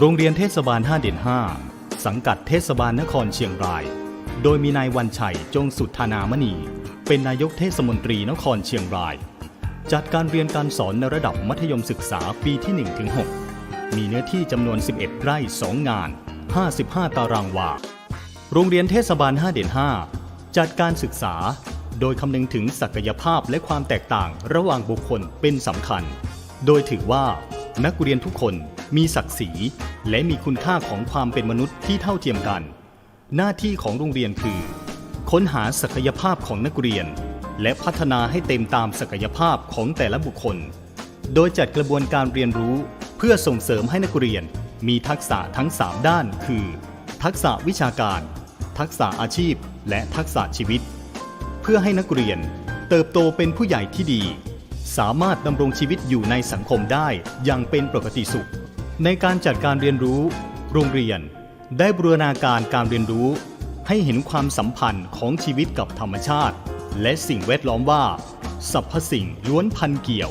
โรงเรียนเทศบาล 5 เด่น 5 สังกัดเทศบาลนครเชียงราย โดยมีนายวันชัยจงสุทธานามณี เป็นนายกเทศมนตรีนครเชียงราย จัดการเรียนการสอนในระดับมัธยมศึกษาปีที่ 1-6 มีเนื้อที่จำนวน 11 ไร่ 2 งาน 55 ตารางวา โรงเรียนเทศบาล 5 เด่น 5 จัดการศึกษา โดยคำนึงถึงศักยภาพและความแตกต่างระหว่างบุคคลเป็นสำคัญ โดยถือว่านักเรียนทุกคน มีศักดิ์ศรีและมีคุณค่าของความเป็นมนุษย์ที่เท่าเทียมกัน หน้าที่ของโรงเรียนคือ ค้นหาศักยภาพของนักเรียน และพัฒนาให้เต็มตามศักยภาพของแต่ละบุคคล โดยจัดกระบวนการเรียนรู้เพื่อส่งเสริมให้นักเรียนมีทักษะทั้ง 3 ด้าน คือ ทักษะวิชาการ ทักษะอาชีพ และทักษะชีวิต เพื่อให้นักเรียนเติบโตเป็นผู้ใหญ่ที่ดี สามารถดำรงชีวิตอยู่ในสังคมได้อย่างเป็นปกติสุข ในการจัดการเรียนรู้ โรงเรียน ได้บูรณาการการเรียนรู้ ให้เห็นความสัมพันธ์ของชีวิตกับธรรมชาติ และสิ่งแวดล้อมว่าสรรพสิ่งล้วนพันเกี่ยว